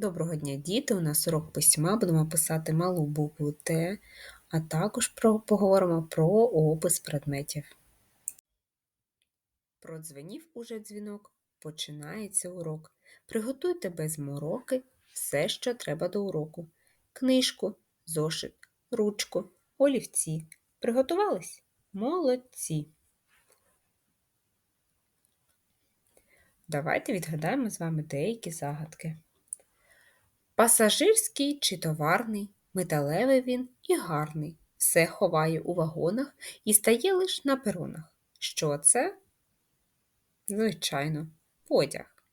Доброго дня, діти! У нас урок письма. Будемо писати малу букву Т, а також про, поговоримо про опис предметів. Продзвенів уже дзвінок, починається урок. Приготуйте без мороки все, що треба до уроку. Книжку, зошит, ручку, олівці. Приготувались? Молодці! Давайте відгадаємо з вами деякі загадки. Пасажирський чи товарний, металевий він і гарний. Все ховає у вагонах і стає лиш на перонах. Що це? Звичайно, потяг.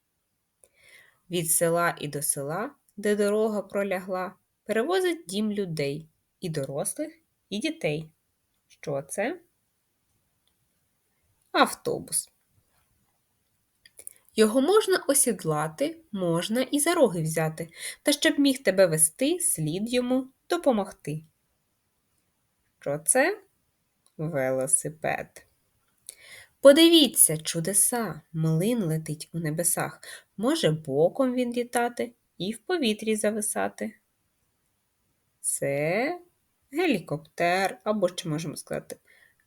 Від села і до села, де дорога пролягла, перевозить дім людей і дорослих, і дітей. Що це? Автобус. Його можна осідлати, можна і за роги взяти, та щоб міг тебе вести, слід йому допомогти. Що це? Велосипед. Подивіться, чудеса, млин летить у небесах. Може боком він літати і в повітрі зависати. Це гелікоптер, або що можемо сказати,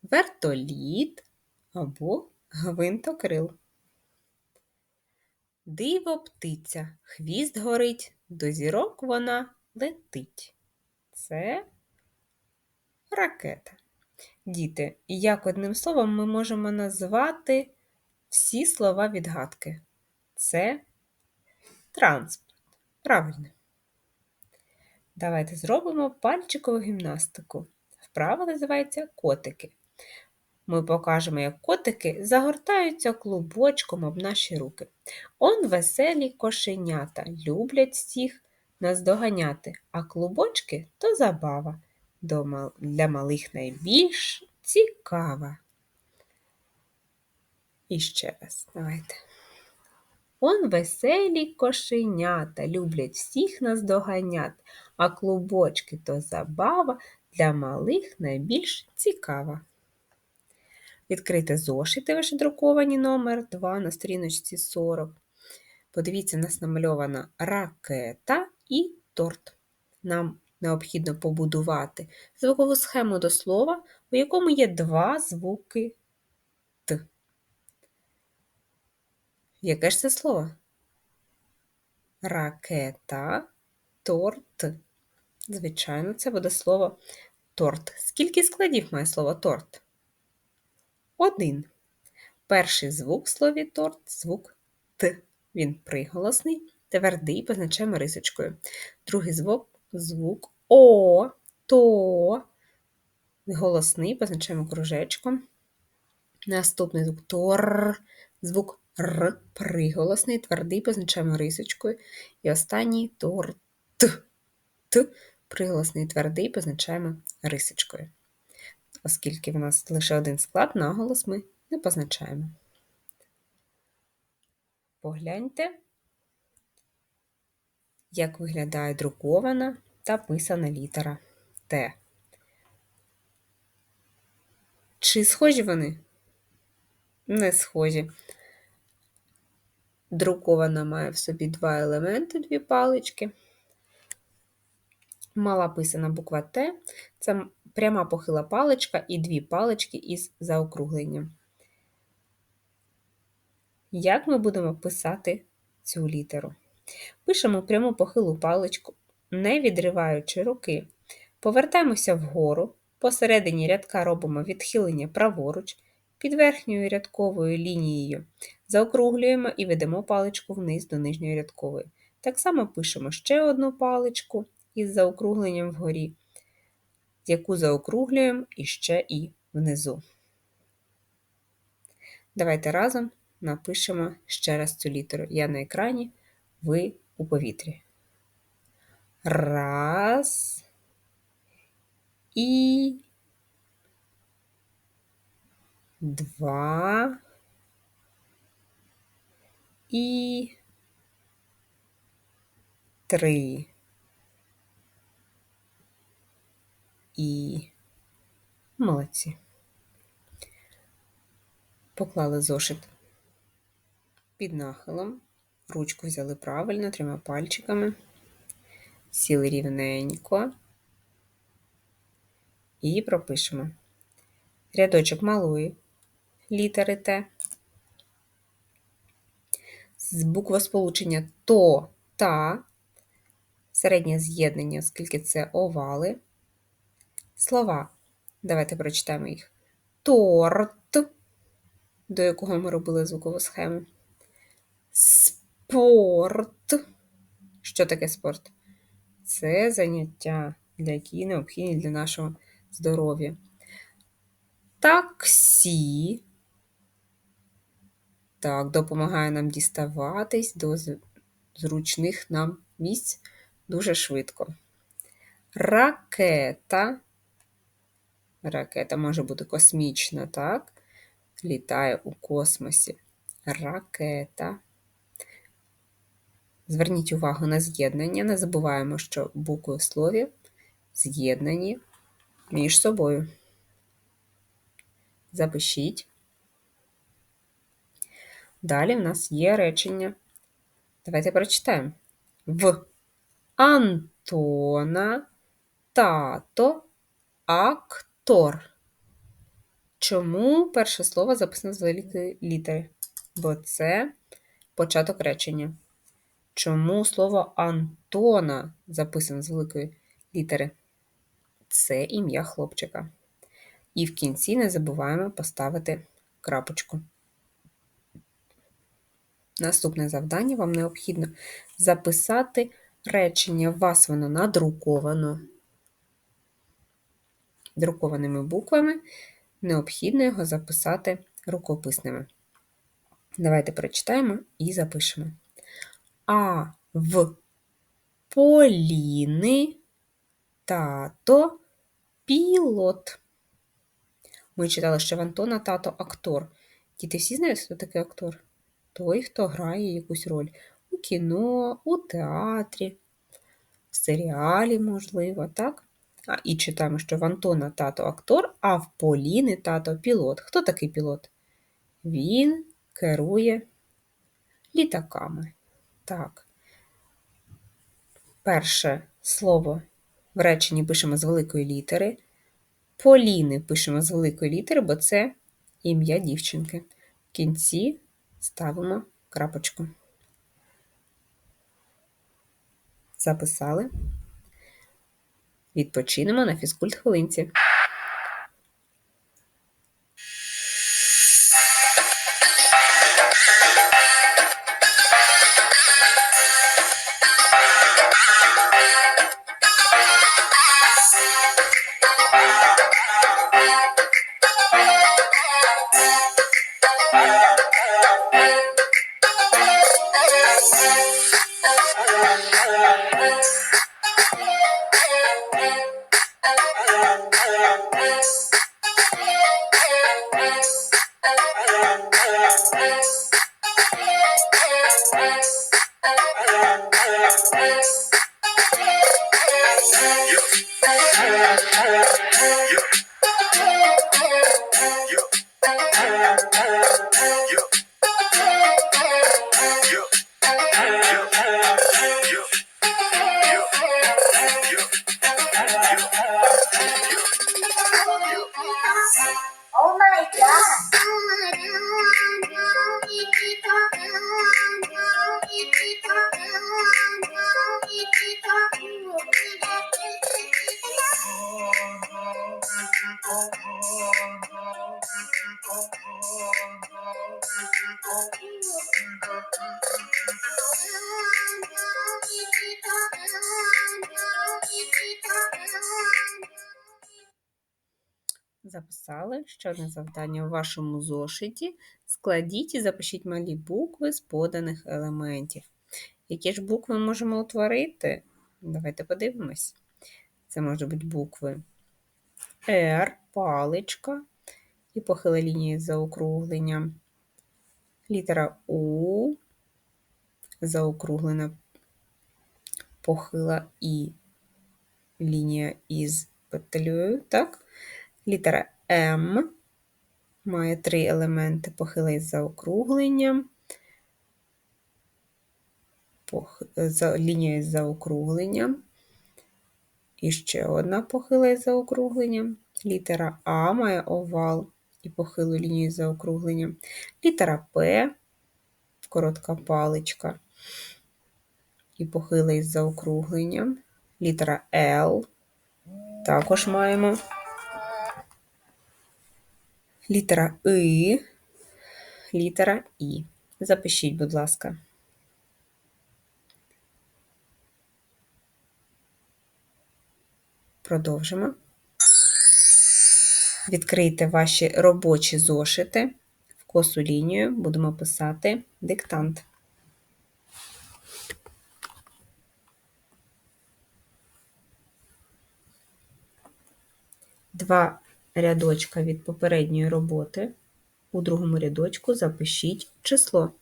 вертоліт або гвинтокрил. Диво птиця, хвіст горить, до зірок вона летить. Це ракета. Діти, як одним словом ми можемо назвати всі слова відгадки? Це транспорт. Правильно. Давайте зробимо пальчикову гімнастику. Вправа називається котики. Ми покажемо, як котики загортаються клубочком об наші руки. Он веселі кошенята люблять всіх наздоганяти, а клубочки то забава. Для малих найбільш цікава. І ще раз, давайте. Он веселі кошенята люблять всіх наздоганят, а клубочки то забава для малих найбільш цікава. Відкрийте зошити ваші друковані номер 2 на сторіночці 40. Подивіться, у нас намальована ракета і торт. Нам необхідно побудувати звукову схему до слова, у якому є два звуки Т. Яке ж це слово? Ракета, торт. Звичайно, це буде слово торт. Скільки складів має слово торт? Один. Перший звук в слові торт звук Т. Він приголосний, твердий, позначаємо рисочкою. Другий звук звук О, то. Голосний, позначаємо кружечком. Наступний звук тор, звук Р, приголосний, твердий, позначаємо рисочкою. І останній торт. Т, приголосний, твердий, позначаємо рисочкою оскільки в нас лише один склад, наголос ми не позначаємо. Погляньте, як виглядає друкована та писана літера Т. Чи схожі вони? Не схожі. Друкована має в собі два елементи, дві палички. Мала писана буква Т це пряма похила паличка і дві палички із заокругленням. Як ми будемо писати цю літеру? Пишемо пряму похилу паличку, не відриваючи руки. Повертаємося вгору, посередині рядка робимо відхилення праворуч, під верхньою рядковою лінією заокруглюємо і ведемо паличку вниз до нижньої рядкової. Так само пишемо ще одну паличку із заокругленням вгорі, яку заокруглюємо іще і внизу. Давайте разом напишемо ще раз цю літеру. Я на екрані, ви у повітрі. Раз і два і три. І молодці. Поклали зошит під нахилом, ручку взяли правильно трьома пальчиками. Сіли рівненько і пропишемо. Рядочок малої літери Т. З буквосполучення то, та, середнє з'єднання, оскільки це овали. Слова. Давайте прочитаємо їх. Торт, до якого ми робили звукову схему. Спорт. Що таке спорт? Це заняття, які необхідні для нашого здоров'я. Таксі. Так, допомагає нам діставатись до зручних нам місць дуже швидко. Ракета. Ракета може бути космічна, так? Літає у космосі. Ракета. Зверніть увагу на з'єднання. Не забуваємо, що букви в слові з'єднані між собою. Запишіть. Далі в нас є речення. Давайте прочитаємо. В Антона тато актор. Чому перше слово записано з великої літери? Бо це початок речення. Чому слово Антона записано з великої літери? Це ім'я хлопчика. І в кінці не забуваємо поставити крапочку. Наступне завдання вам необхідно записати речення. У вас воно надруковано. Друкованими буквами необхідно його записати рукописними. Давайте прочитаємо і запишемо. А в Поліни тато пілот. Ми читали, що в Антона тато актор. Діти всі знають, хто такий актор? Той, хто грає якусь роль у кіно, у театрі, в серіалі, можливо, так? І читаємо, що в Антона тато актор, а в Поліни тато пілот. Хто такий пілот? Він керує літаками. Так. Перше слово в реченні пишемо з великої літери. Поліни пишемо з великої літери, бо це ім'я дівчинки. В кінці ставимо крапочку. Записали. Відпочинемо на фізкульт хвилинці. Записали ще одне завдання у вашому зошиті. Складіть і запишіть малі букви з поданих елементів. Які ж букви можемо утворити? Давайте подивимось. Це можуть бути букви R, паличка і похила лінії з заокругленням. Літера У, заокруглена похила і лінія із петлею, так? Літера М має три елементи похила із заокругленням, лінія із заокругленням, І ще одна похила із заокругленням. Літера А має овал і похилу лінію з заокругленням. Літера П коротка паличка і похила із заокругленням. Літера Л також маємо. Літера И, літера І. Запишіть, будь ласка. Продовжимо. Відкрийте ваші робочі зошити. В косу лінію будемо писати диктант. Два рядочка від попередньої роботи. У другому рядочку запишіть число.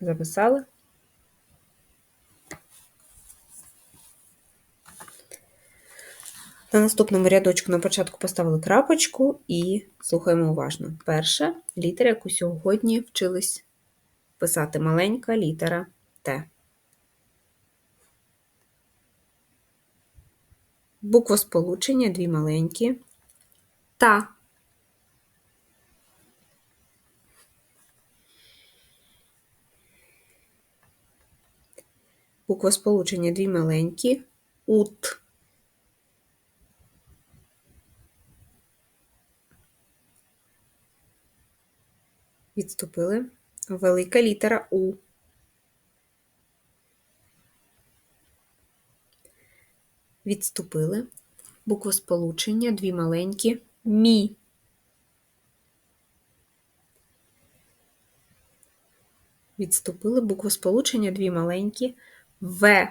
Записали? На наступному рядочку на початку поставили крапочку і слухаємо уважно. Перша літера, яку сьогодні вчились писати маленька літера Т. Буквосполучення дві маленькі. Та. Буквосполучення дві маленькі. Ут. Відступили. Велика літера У. Відступили. Буквосполучення дві маленькі. Мі. Відступили буквосполучення дві маленькі В.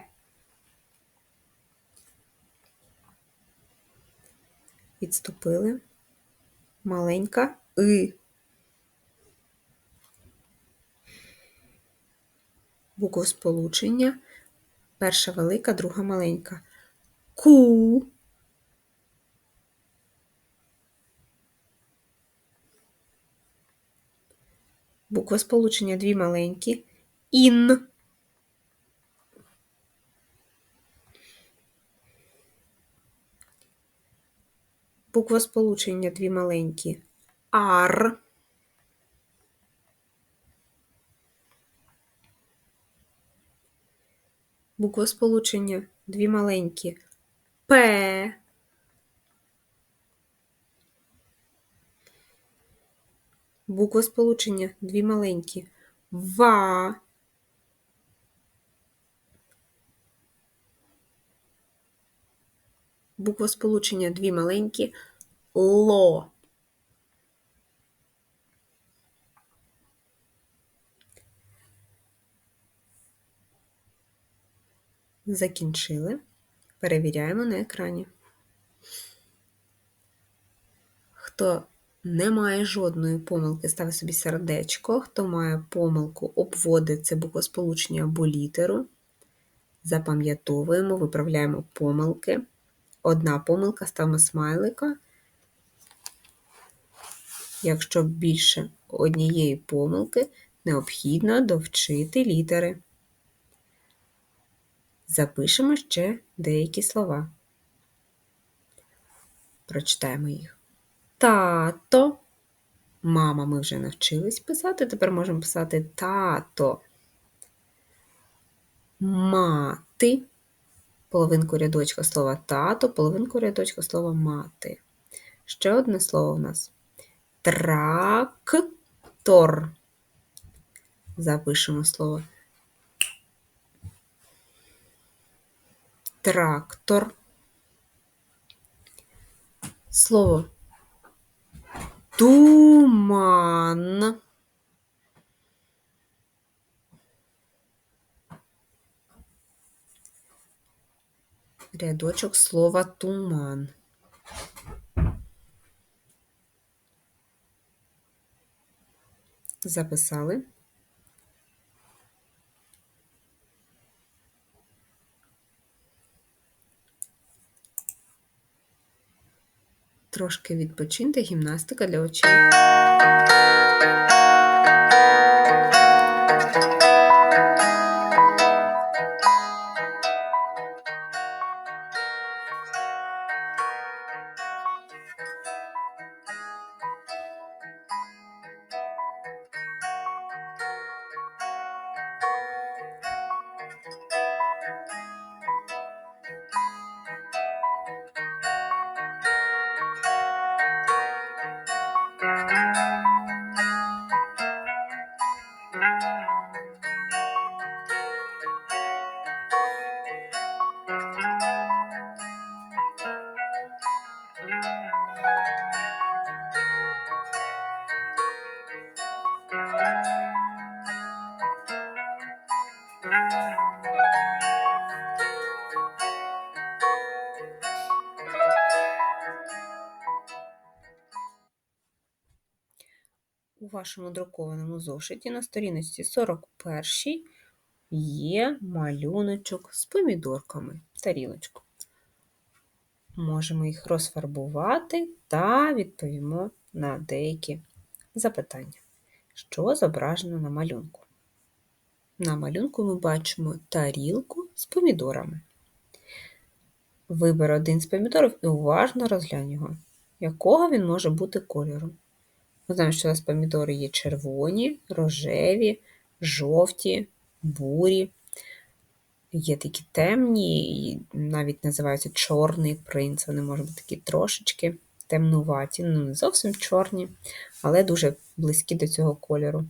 Відступили. Маленька И. Буквосполучення. Перша велика, друга маленька. Ку. Буквосполучення дві маленькі. Ін. Буквосполучення дві маленькі. Ар. Буквосполучення дві маленькі. П. Буквосполучення дві маленькі. Ва. Буквосполучення дві маленькі. Ло. Закінчили. Перевіряємо на екрані. Хто не має жодної помилки, ставить собі сердечко. Хто має помилку, обводить це буквосполучення або літеру. Запам'ятовуємо, виправляємо помилки. Одна помилка ставимо смайлика. Якщо більше однієї помилки, необхідно довчити літери. Запишемо ще деякі слова. Прочитаємо їх. Тато. Мама ми вже навчились писати, тепер можемо писати тато. Мати. Половинку рядочка слова тато, половинку рядочка слова мати. Ще одне слово у нас трактор. Запишемо слово трактор. Слово туман. Рядочок слова туман. Записали. Трошки відпочиньте, гімнастика для очей. Вашому друкованому зошиті на сторіночці 41 є малюночок з помідорками, тарілочку. Можемо їх розфарбувати та відповімо на деякі запитання. Що зображено на малюнку? На малюнку ми бачимо тарілку з помідорами. Вибери один з помідорів і уважно розглянь його. Якого він може бути кольору? Ми знаємо, що у нас помідори є червоні, рожеві, жовті, бурі. Є такі темні, і навіть називаються чорний принц. Вони можуть бути такі трошечки темнуваті, ну не зовсім чорні, але дуже близькі до цього кольору.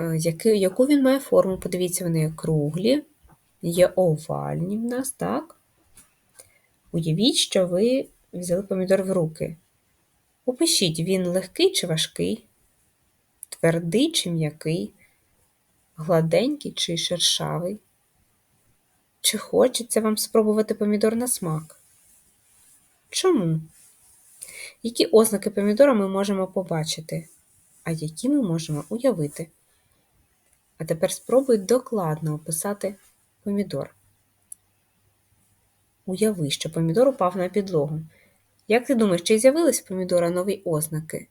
Е, яку він має форму? Подивіться, вони є круглі, є овальні в нас, так? Уявіть, що ви взяли помідор в руки. Опишіть, він легкий чи важкий, твердий чи м'який, гладенький чи шершавий. Чи хочеться вам спробувати помідор на смак? Чому? Які ознаки помідора ми можемо побачити, а які ми можемо уявити? А тепер спробуй докладно описати помідор. Уяви, що помідор упав на підлогу. Як ти думаєш, чи з'явились в помідора нові ознаки?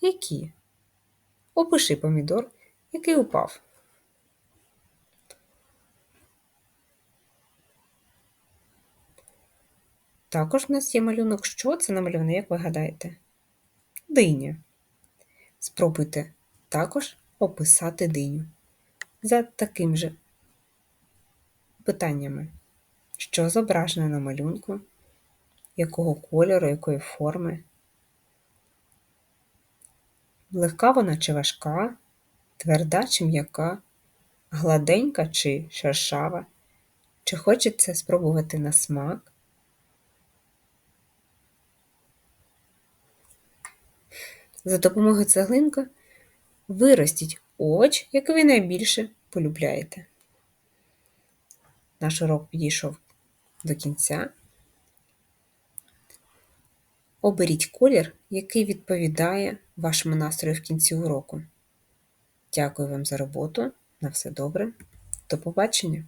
Які? Опиши помідор, який упав. Також в нас є малюнок, що це намальовано, як ви гадаєте? Диня. Спробуйте також описати диню. За таким же питаннями, що зображено на малюнку, якого кольору, якої форми. Легка вона чи важка, тверда чи м'яка, гладенька чи шершава, чи хочеться спробувати на смак. За допомогою цеглинка виростіть овоч, який ви найбільше полюбляєте. Наш урок підійшов до кінця. Оберіть колір, який відповідає вашому настрою в кінці уроку. Дякую вам за роботу. На все добре. До побачення!